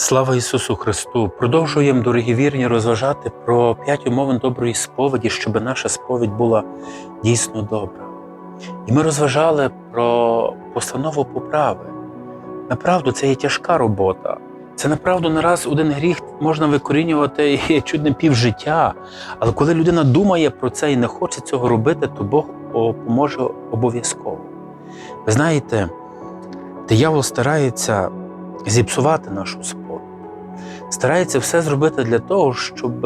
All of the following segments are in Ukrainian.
Слава Ісусу Христу! Продовжуємо, дорогі вірні, розважати про п'ять умовин доброї сповіді, щоб наша сповідь була дійсно добра. І ми розважали про постанову поправи. Направду, це є тяжка робота. Це направду не раз один гріх можна викорінювати і чуть не півжиття. Але коли людина думає про це і не хоче цього робити, то Бог поможе обов'язково. Ви знаєте, диявол старається зіпсувати нашу сповідь. Старається все зробити для того, щоб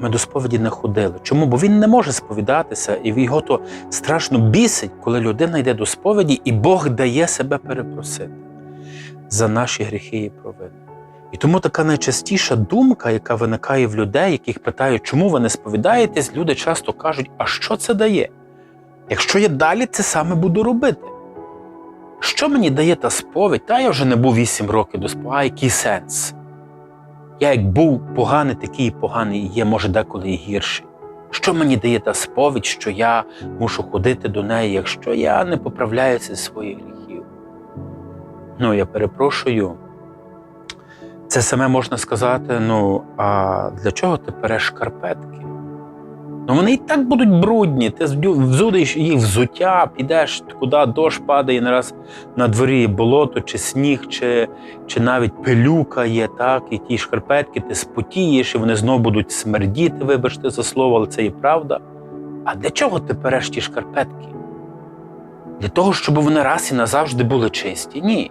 ми до сповіді не ходили. Чому? Бо він не може сповідатися, і його то страшно бісить, коли людина йде до сповіді, і Бог дає себе перепросити за наші гріхи і провини. І тому така найчастіша думка, яка виникає в людей, яких питають, чому ви не сповідаєтесь, люди часто кажуть, а що це дає? Якщо я далі це саме буду робити. Що мені дає та сповідь? Та я вже не був вісім років до сповіді, а який сенс? Я як був поганий, такий поганий є, може, деколи і гірший. Що мені дає та сповідь, що я мушу ходити до неї, якщо я не поправляюся зі своїх гріхів? Ну, я перепрошую. Це саме можна сказати: ну, а для чого ти переш шкарпетки? Ну вони і так будуть брудні. Ти взудиш їх взуття, підеш куди дощ падає, не раз на дворі болото, чи сніг, чи чи навіть пилюка є, так, і ті шкарпетки ти спотієш, і вони знову будуть смердіти, вибачте за слово, але це і правда. А для чого ти переш ті шкарпетки? Для того, щоб вони раз і назавжди були чисті? Ні.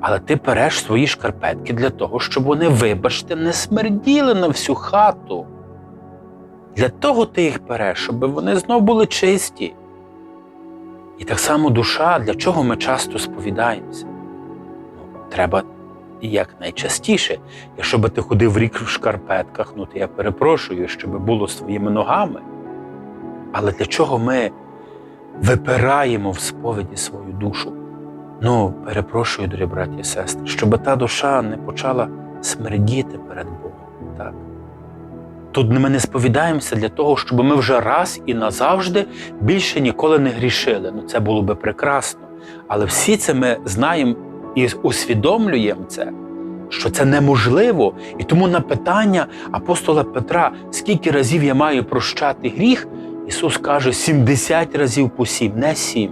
Але ти переш свої шкарпетки для того, щоб вони, вибачте, не смерділи на всю хату. Для того ти їх береш, щоб вони знов були чисті. І так само душа, для чого ми часто сповідаємося? Ну, Треба якнайчастіше. Якщо би ти ходив рік в шкарпетках, ну то я перепрошую, щоб було своїми ногами. Але для чого ми випираємо в сповіді свою душу? Ну, перепрошую, дорогі браті і сестри, щоб та душа не почала смердіти перед Богом. Так? Тут ми не сповідаємося для того, щоб ми вже раз і назавжди більше ніколи не грішили. Ну це було би прекрасно. Але всі це ми знаємо і усвідомлюємо це, що це неможливо. І тому на питання апостола Петра, скільки разів я маю прощати гріх, Ісус каже 70 разів по сім, не сім,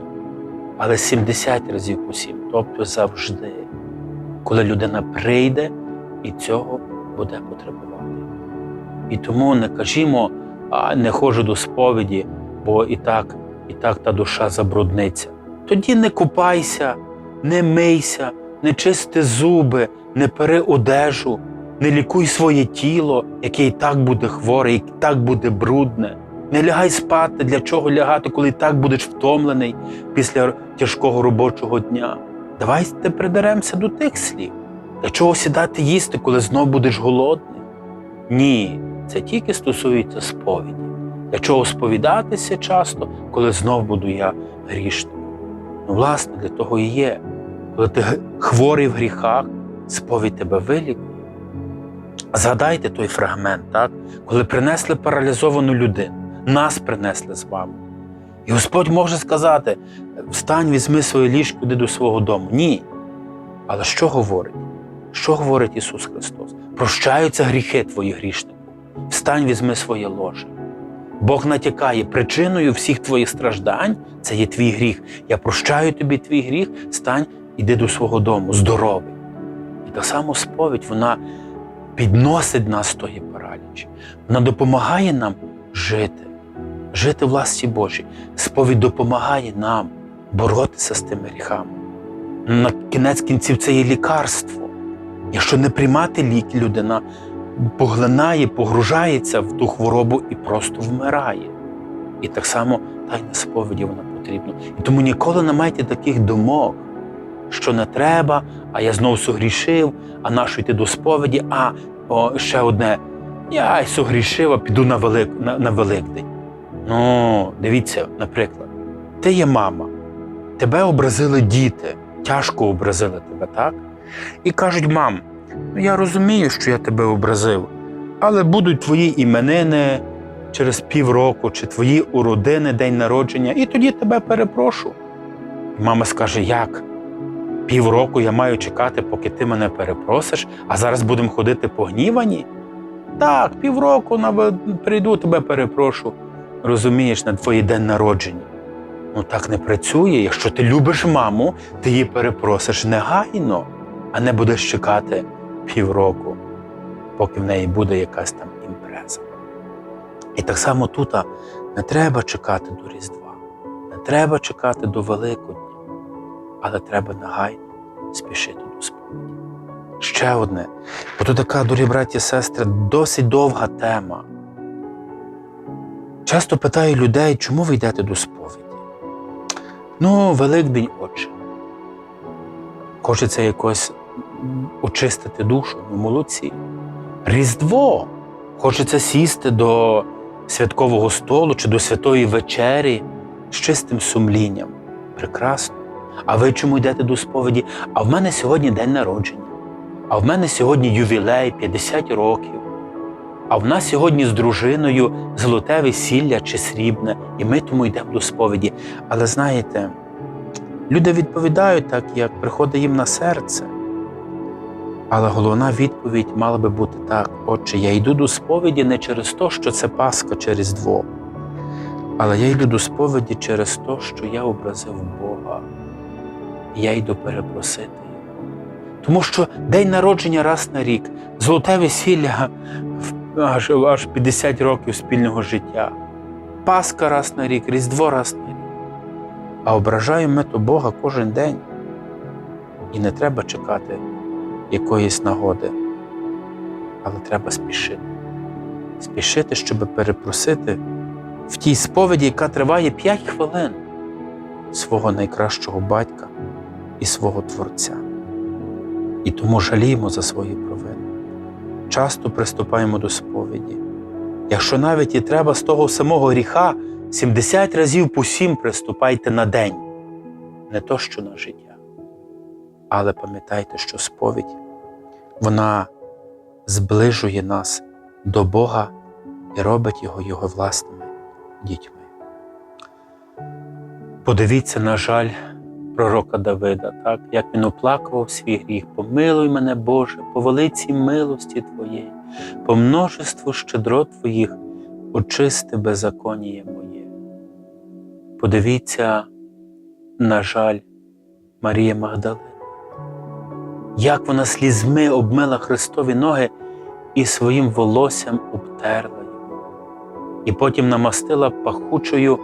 але 70 разів по сім. Тобто завжди, коли людина прийде і цього буде потребувати. І тому не кажімо, а не ходжу до сповіді, бо і так, і так та душа забрудниться. Тоді не купайся, не мийся, не чисти зуби, не пери одежу, не лікуй своє тіло, яке і так буде хворе, і так буде брудне. Не лягай спати, для чого лягати, коли і так будеш втомлений після тяжкого робочого дня. Давайте придеремося до тих слів. Для чого сідати їсти, коли знов будеш голодний? Ні, це тільки стосується сповіді. Для чого сповідатися часто, коли знов буду я грішним? Ну, власне, для того і є. Коли ти хворий в гріхах, сповідь тебе вилікує. Згадайте той фрагмент, так? коли принесли паралізовану людину, нас принесли з вами. І Господь може сказати: встань, візьми своє ліжко, іди до свого дому. Ні. Але що говорить? Що говорить Ісус Христос? Прощаються гріхи твої грішнику. Встань, візьми своє ложе. Бог натякає причиною всіх твоїх страждань це є твій гріх. Я прощаю тобі твій гріх, стань, іди до свого дому, здоровий. І так само сповідь, вона підносить нас з тої паралічі. Вона допомагає нам жити, жити в власті Божій. Сповідь допомагає нам боротися з тими гріхами. На кінець кінців це є лікарство. Якщо не приймати ліки, людина поглинає, погружається в ту хворобу і просто вмирає. І так само тайна сповіді вона потрібна. І тому ніколи не майте таких думок, що не треба, а я знову согрішив, а нащо йти до сповіді, а о, ще одне. Я согрішив, а піду на, Велик, на, на Великдень. Ну, дивіться, наприклад, ти є мама, тебе образили діти, тяжко образили тебе, так? І кажуть, мам, я розумію, що я тебе образив, але будуть твої іменини через півроку, чи твої уродини, день народження, і тоді тебе перепрошу. І мама скаже, як? Півроку я маю чекати, поки ти мене перепросиш, а зараз будемо ходити погнівані? Так, півроку прийду, тебе перепрошу. Розумієш, на твій день народження. Ну так не працює. Якщо ти любиш маму, ти її перепросиш негайно, а не будеш чекати півроку, поки в неї буде якась там імпреза. І так само тут не треба чекати до Різдва, не треба чекати до Великодня, але треба негайно спішити до сповіді. Ще одне, бо тут така, дорогі браті і сестри, досить довга тема. Часто питаю людей, чому ви йдете до сповіді? Ну, Великдень, отче. Хочеться якось очистити душу, ну молодці. Різдво. Хочеться сісти до святкового столу чи до святої вечері з чистим сумлінням. Прекрасно. А ви чому йдете до сповіді? А в мене сьогодні день народження. А в мене сьогодні ювілей 50 років. А в нас сьогодні з дружиною золоте весілля чи срібне, і ми тому йдемо до сповіді. Але знаєте, люди відповідають так, як приходить їм на серце. Але головна відповідь мала би бути так: Отче, я йду до сповіді не через те, що це Пасха чи Різдво, але я йду до сповіді через те, що я образив Бога. Я йду перепросити Його. Тому що день народження раз на рік, золоте весілля аж, аж 50 років спільного життя, Пасха раз на рік, Різдво раз на рік. А ображаємо ми то Бога кожен день. І не треба чекати якоїсь нагоди, але треба спішити. Спішити, щоб перепросити в тій сповіді, яка триває 5 хвилин свого найкращого батька і свого Творця. І тому жаліємо за свої провини. Часто приступаємо до сповіді. Якщо навіть і треба з того самого гріха 70 разів по 7 приступайте на день, не то що на життя. Але пам'ятайте, що сповідь вона зближує нас до Бога і робить його його власними дітьми. Подивіться, на жаль, пророка Давида, так, як він оплакував свій гріх. Помилуй мене, Боже, по великій милості Твоєї, по множеству щедрот Твоїх, очисти беззаконіє моє. Подивіться, на жаль, Марія Магдалина як вона слізьми обмила Христові ноги і своїм волоссям обтерла його, і потім намастила пахучою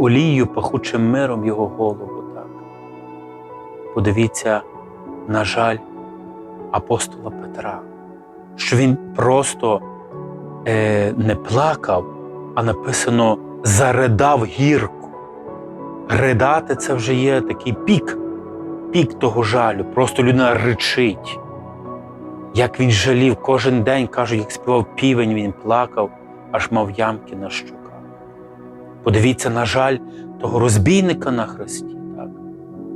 олією, пахучим миром його голову. Так. Подивіться, на жаль, апостола Петра, що він просто е, не плакав, а написано заридав гірко. Ридати це вже є такий пік пік того жалю, просто людина ричить. Як він жалів кожен день, кажуть, як співав півень, він плакав, аж мав ямки на щоках. Подивіться, на жаль, того розбійника на хресті. Так?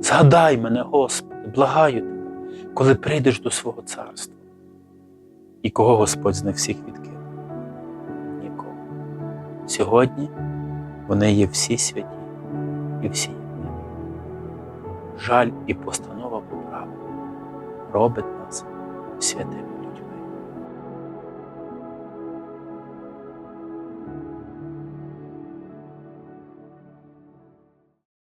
Згадай мене, Господи, благаю тебе, коли прийдеш до свого царства. І кого Господь з них всіх відкинув? Нікого. Сьогодні вони є всі святі і всі жаль і постанова поправи робить нас святими.